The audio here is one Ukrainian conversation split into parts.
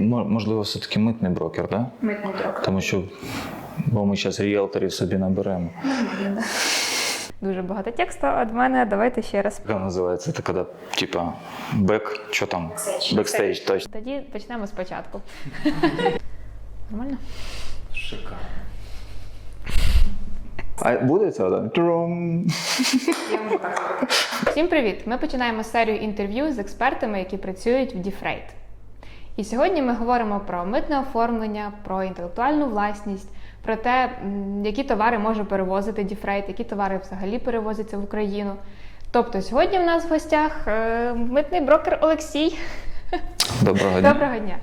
мо- можливо, все-таки митний брокер, так? Да? Митний брокер. Тому що бо ми зараз ріелторів собі наберемо. Дуже багато тексту від мене. Давайте ще раз. Як називається? Це коли, типа, бек, що там? Бекстейдж. Бекстейдж, точно. Тоді почнемо спочатку. Нормально? Шикарно. А буде це? да? Трум. Всім привіт! Ми починаємо серію інтерв'ю з експертами, які працюють в Діфрейт. І сьогодні ми говоримо про митне оформлення, про інтелектуальну власність, про те, які товари може перевозити Діфрейт, які товари взагалі перевозяться в Україну. Тобто сьогодні в нас в гостях е, митний брокер Олексій. Доброго дня. Доброго дня!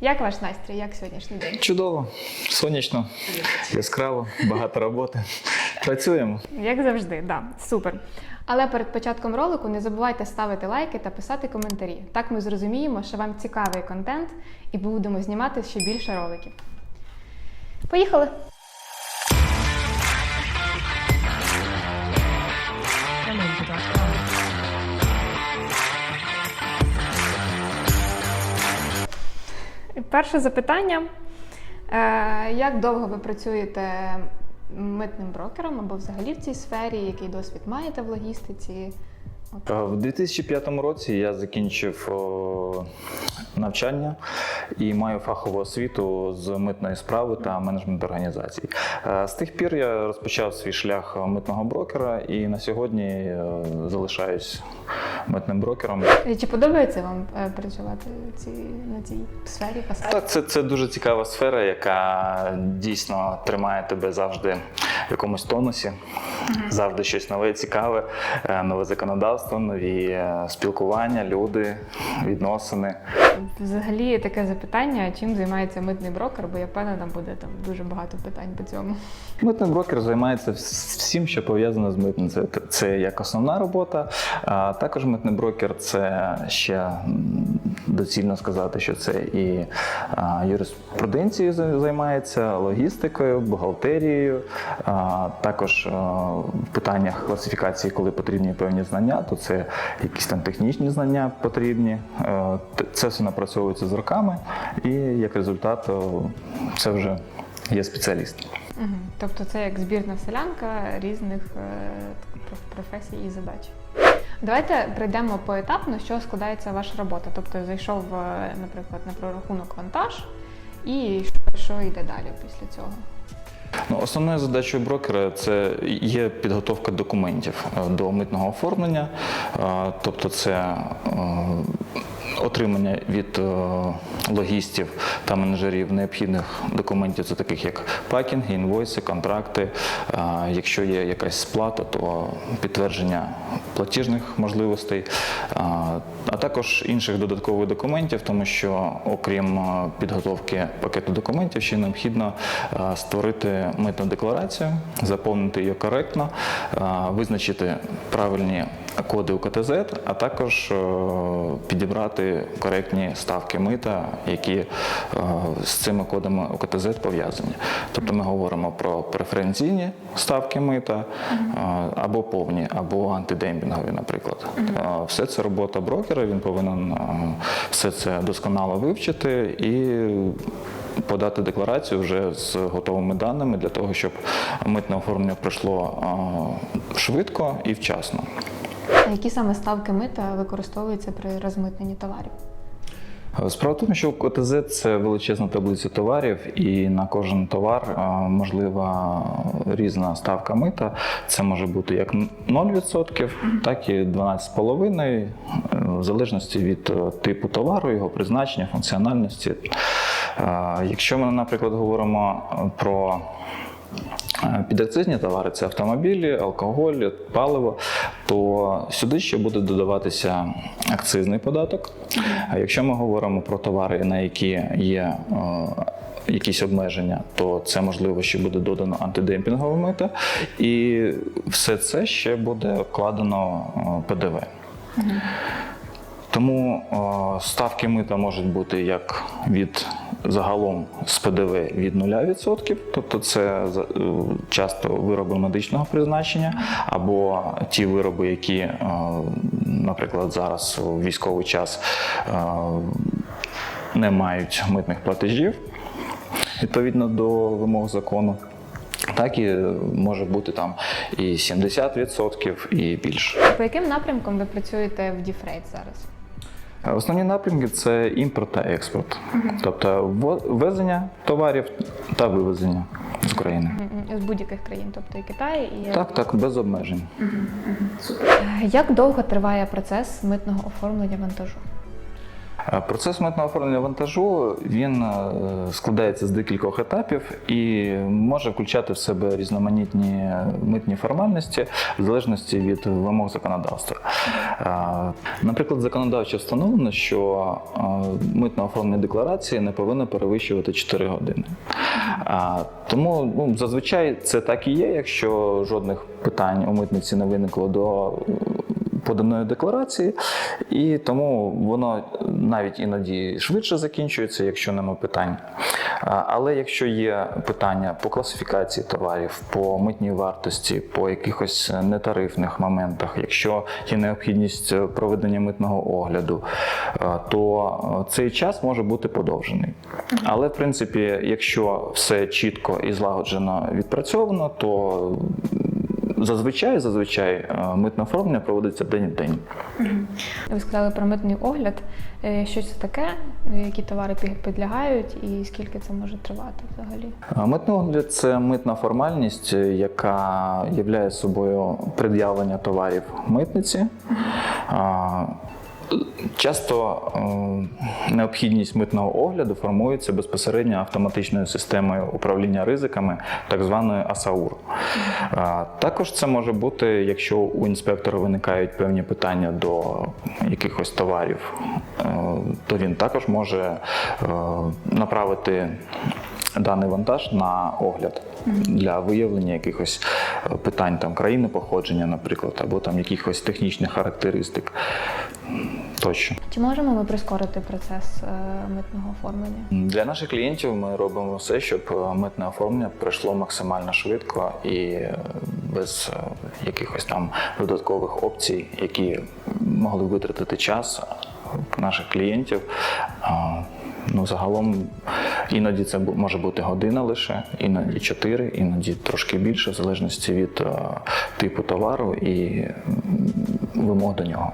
Як ваш настрій? Як сьогоднішній день? Чудово, сонячно, яскраво, багато роботи. Працюємо. Як завжди, да, супер. Але перед початком ролику не забувайте ставити лайки та писати коментарі. Так ми зрозуміємо, що вам цікавий контент і будемо знімати ще більше роликів. Поїхали! Перше запитання. Е, Як довго ви працюєте митним брокером або взагалі в цій сфері? Який досвід маєте в логістиці? Е, В 2005 році я закінчив навчання і маю фахову освіту з митної справи та менеджмент організацій. Е, З тих пір я розпочав свій шлях митного брокера і на сьогодні е, залишаюсь митним брокером. І Чи подобається вам е, працювати ці, на цій сфері? Так, це, це дуже цікава сфера, яка дійсно тримає тебе завжди в якомусь тонусі. Завжди щось нове, цікаве, е, нове законодавство, нові е, спілкування, люди, відносини. Взагалі таке запитання, чим займається митний брокер, бо я впевнена, буде там дуже багато питань по цьому. Митний брокер займається всім, що пов'язано з митним. Це, це як основна робота. А також митний брокер це ще доцільно сказати, що це і юриспруденцією займається, логістикою, бухгалтерією. А, також в питаннях класифікації, коли потрібні певні знання, то це якісь там технічні знання потрібні. Е, т- Це напрацьовується з роками, і як результат це вже є спеціаліст. Угу. Тобто це як збірна селянка різних е, професій і задач. Давайте прийдемо поетапно, чого складається ваша робота. Тобто зайшов, е, наприклад, на прорахунок вантаж, і що, що йде далі після цього? Ну, основною задачою брокера це є підготовка документів е, до митного оформлення, тобто це отримання від е, логістів та менеджерів необхідних документів, це таких як пакінги, інвойси, контракти. Е, Якщо є якась сплата, то підтвердження платіжних можливостей, е, а також інших додаткових документів, тому що окрім підготовки пакету документів, ще необхідно створити митну декларацію, заповнити її коректно, визначити правильні коди УКТЗ, а також е, підібрати коректні ставки мита, які е, з цими кодами УКТЗ пов'язані. Тобто ми говоримо про преференційні ставки мита е, або повні, або антидемпінгові, наприклад. Все це робота брокера, він повинен все це досконало вивчити і подати декларацію вже з готовими даними для того, щоб митне оформлення пройшло швидко і вчасно. А які саме ставки мита використовуються при розмитненні товарів? Справа в тому, що КТЗ це величезна таблиця товарів, і на кожен товар е, можлива різна ставка мита. Це може бути як 0%, так і 12,5%, е, в залежності від е, типу товару, його призначення, функціональності. Е, Якщо ми, наприклад, говоримо е, про Е, Підакцизні товари це автомобілі, алкоголь, паливо. То сюди ще буде додаватися акцизний податок. А якщо ми говоримо про товари, на які є е, якісь обмеження, то це можливо ще буде додано антидемпінгове мито, і все це ще буде вкладено е, ПДВ. Тому ставки мита можуть бути як від загалом з ПДВ від 0%, тобто це е, часто вироби медичного призначення, або ті вироби, які, е, наприклад, зараз у військовий час е, не мають митних платежів відповідно до вимог закону. Так і може бути там і 70%, і більше. По яким напрямкам ви працюєте в Діфрейт зараз? Основні напрямки це імпорт та експорт, тобто ввезення товарів та вивезення з України. З будь-яких країн, тобто і Китай, і Так, так, без обмежень. Е, як довго триває процес митного оформлення вантажу? Е, Процес митного оформлення вантажу він е, складається з декількох етапів і може включати в себе різноманітні митні формальності в залежності від вимог законодавства. Е, Наприклад, законодавчо встановлено, що митне оформлення декларації не повинно перевищувати 4 години. Тому ну, зазвичай це так і є, якщо жодних питань у митниці не виникло до поданої декларації, і тому воно навіть іноді швидше закінчується, якщо нема питань. Але якщо є питання по класифікації товарів, по митній вартості, по якихось нетарифних моментах, якщо є необхідність проведення митного огляду, то цей час може бути подовжений. Але в принципі, якщо все чітко і злагоджено відпрацьовано, то Зазвичай, зазвичай е, митне оформлення проводиться день в день. Ви сказали про митний огляд. Е, Що це таке? Які товари підлягають і скільки це може тривати взагалі? Митний огляд це митна формальність, е, яка являє собою пред'явлення товарів митниці. Часто е, необхідність митного огляду формується безпосередньо автоматичною системою управління ризиками, так званою АСАУР. Також це може бути, якщо у інспектора виникають певні питання до якихось товарів, е, то він також може е, направити даний вантаж на огляд для виявлення якихось е, питань там країни походження, наприклад, або там якихось технічних характеристик тощо. Чи можемо ми прискорити процес е, митного оформлення? Для наших клієнтів ми робимо все, щоб е, митне оформлення пройшло максимально швидко і без якихось там додаткових опцій, які могли витратити час наших клієнтів. А, Ну, загалом іноді це може бути година лише, іноді чотири, іноді трошки більше, в залежності від е, типу товару і вимог до нього.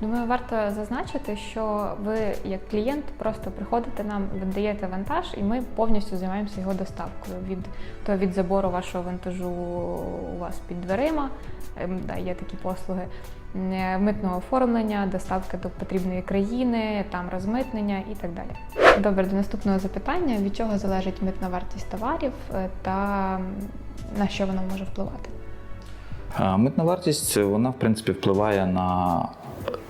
Думаю, варто зазначити, що ви як клієнт просто приходите нам, віддаєте вантаж, і ми повністю займаємося його доставкою. Від то від забору вашого вантажу у вас під дверима, ем, да, є такі послуги. Е, Митного оформлення, доставки до потрібної країни, там розмитнення і так далі. Добре, до наступного запитання: від чого залежить митна вартість товарів е, та на що вона може впливати? Митна вартість вона в принципі впливає на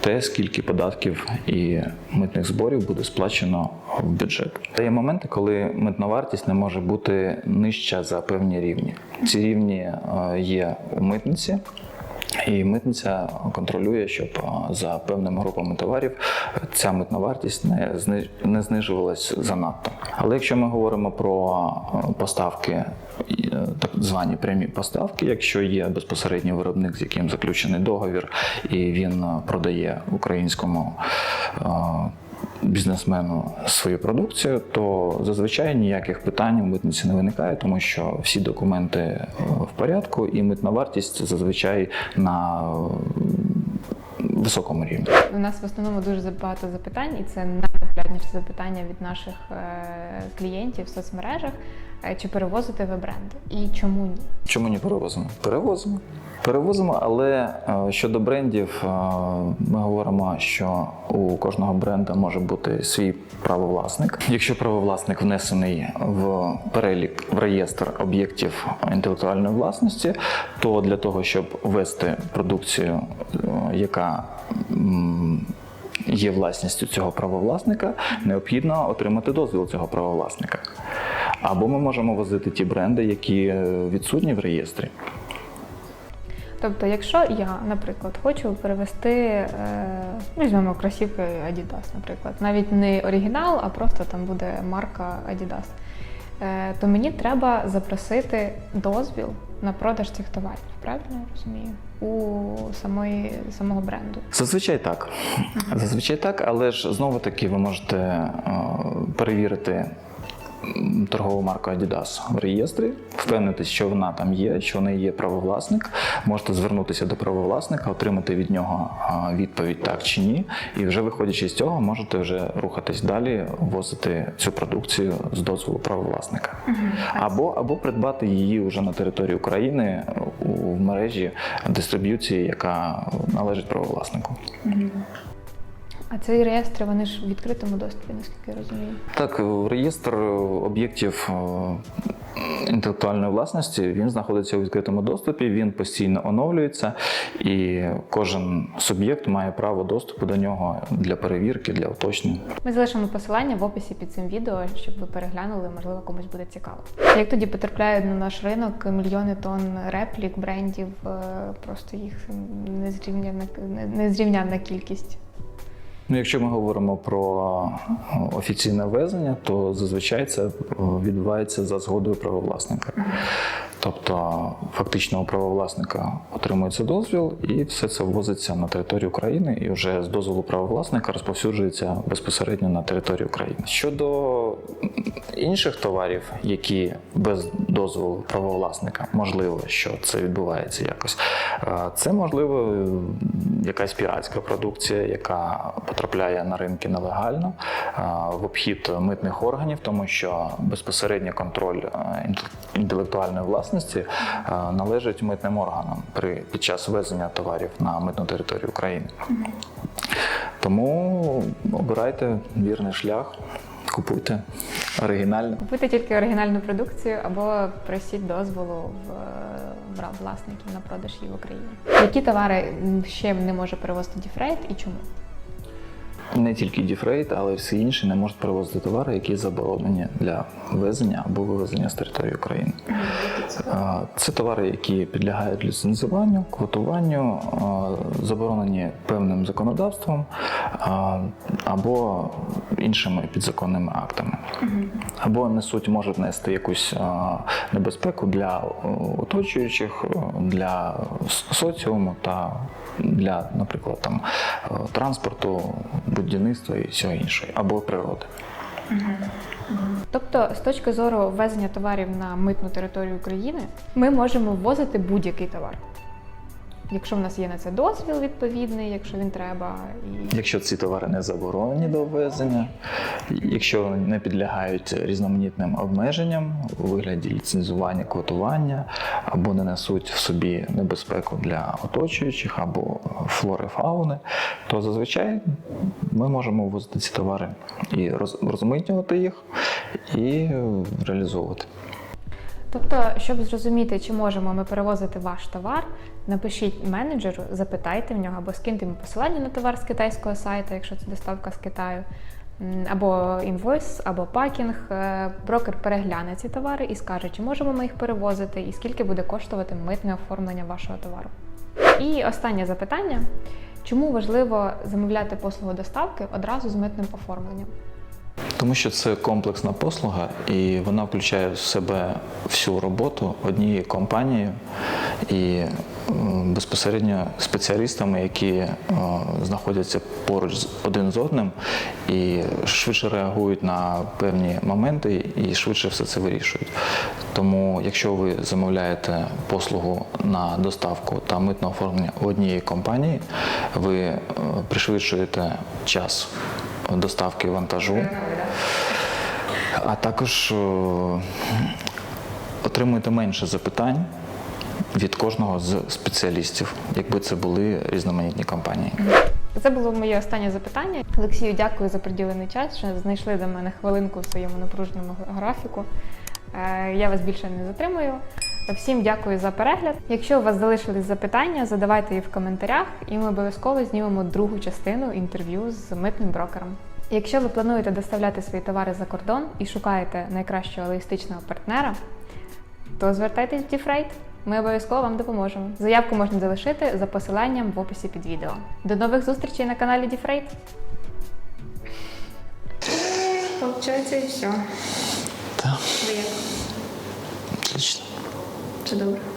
те, скільки податків і митних зборів буде сплачено в бюджет. Та є моменти, коли митна вартість не може бути нижча за певні рівні. Ці рівні е, є у митниці. І митниця контролює, щоб за певними групами товарів ця митна вартість не зни- не знижувалась занадто. Але якщо ми говоримо про поставки, е, так звані прямі поставки, якщо є безпосередній виробник, з яким заключений договір, і він продає українському бізнесмену свою продукцію, то зазвичай ніяких питань у митниці не виникає, тому що всі документи е, в порядку, і митна вартість зазвичай на високому рівні. У нас в основному дуже багато запитань, і це найпопулярніше запитання від наших е, клієнтів в соцмережах. Е, Чи перевозите ви бренди? І чому ні? Чому не перевозимо? Перевозимо. Перевозимо, але е, щодо брендів, е, ми говоримо, що у кожного бренда може бути свій правовласник. Якщо правовласник внесений в перелік в реєстр об'єктів інтелектуальної власності, то для того, щоб ввести продукцію, яка є власністю цього правовласника, необхідно отримати дозвіл цього правовласника. Або ми можемо возити ті бренди, які е, відсутні в реєстрі. Тобто, якщо я, наприклад, хочу перевести, е, ну, візьмемо кросівки Adidas, наприклад, навіть не оригінал, а просто там буде марка Adidas, е, то мені треба запросити дозвіл на продаж цих товарів, правильно я розумію? У самої, самого бренду. Зазвичай так. Зазвичай так, але ж знову таки ви можете е, перевірити торгову марку Adidas в реєстрі, впевнитись, що вона там є, що в неї є правовласник. Можете звернутися до правовласника, отримати від нього відповідь так чи ні. І вже виходячи з цього, можете вже рухатись далі, ввозити цю продукцію з дозволу правовласника. Або, або придбати її вже на території України у в мережі дистриб'юції, яка належить правовласнику. А ці реєстри вони ж в відкритому доступі, наскільки я розумію. Так, е, реєстр об'єктів е, інтелектуальної власності він знаходиться у відкритому доступі, він постійно оновлюється, і кожен суб'єкт має право доступу до нього для перевірки, для уточнення. Ми залишимо посилання в описі під цим відео, щоб ви переглянули, можливо, комусь буде цікаво. Як тоді потрапляють на наш ринок мільйони тонн реплік, брендів, е, просто їх незрівняна, незрівнянна кількість. Ну, якщо ми говоримо про е, офіційне ввезення, то зазвичай це е, відбувається за згодою правовласника. Тобто, фактично у правовласника отримується дозвіл, і все це ввозиться на територію України, і вже з дозволу правовласника розповсюджується безпосередньо на територію України. Щодо інших товарів, які без дозволу правовласника, можливо, що це відбувається якось. е, Це можливо якась піратська продукція, яка потрапляє на ринки нелегально е, в обхід митних органів, тому що безпосередньо контроль е, інтелектуальної власності належить митним органам при під час ввезення товарів на митну територію України. Тому обирайте вірний шлях, купуйте оригінальну Купуйте тільки оригінальну продукцію або просіть дозволу в, в власників на продаж її в Україні. Які товари ще не може перевозити Діфрейт і чому? Не тільки діфрейт, але й всі інші не можуть перевозити товари, які заборонені для ввезення або вивезення з території України. Це товари, які підлягають ліцензуванню, квотуванню, заборонені певним законодавством або іншими підзаконними актами, або несуть, можуть нести якусь небезпеку для оточуючих, для соціуму та для, наприклад, там е, транспорту, будівництва і всього іншого, або природи. Тобто, з точки зору ввезення товарів на митну територію України, ми можемо ввозити будь-який товар. Якщо в нас є на це дозвіл відповідний, якщо він треба, і Якщо ці товари не заборонені до ввезення, якщо не підлягають різноманітним обмеженням у вигляді ліцензування, квотування, або не несуть в собі небезпеку для оточуючих, або флори фауни, то зазвичай ми можемо ввозити ці товари і роз- розмитнювати їх і реалізовувати. Тобто, щоб зрозуміти, чи можемо ми перевозити ваш товар, напишіть менеджеру, запитайте в нього або скиньте йому посилання на товар з китайського сайту, якщо це доставка з Китаю, або інвойс, або пакінг. Е, Брокер перегляне ці товари і скаже, чи можемо ми їх перевозити, і скільки буде коштувати митне оформлення вашого товару. І останнє запитання: чому важливо замовляти послугу доставки одразу з митним оформленням? Тому що це комплексна послуга, і вона включає в себе всю роботу однієї компанії і безпосередньо спеціалістами, які е, знаходяться поруч один з одним і швидше реагують на певні моменти і швидше все це вирішують. Тому, якщо ви замовляєте послугу на доставку та митне оформлення однієї компанії, ви е, пришвидшуєте час доставки вантажу, а також е, отримуєте менше запитань від кожного з спеціалістів, якби це були різноманітні компанії. Це було моє останнє запитання. Олексію, дякую за приділений час, що знайшли до мене хвилинку в своєму напруженому графіку. Е, Я вас більше не затримую. Всім дякую за перегляд. Якщо у вас залишились запитання, задавайте їх в коментарях, і ми обов'язково знімемо другу частину інтерв'ю з митним брокером. Якщо ви плануєте доставляти свої товари за кордон і шукаєте найкращого логістичного партнера, то звертайтесь в Діфрейт. Ми обов'язково вам допоможемо. Заявку можна залишити за посиланням в описі під відео. До нових зустрічей на каналі Діфрейт. Получається і все. Так, Ви як? отлично. Це добре.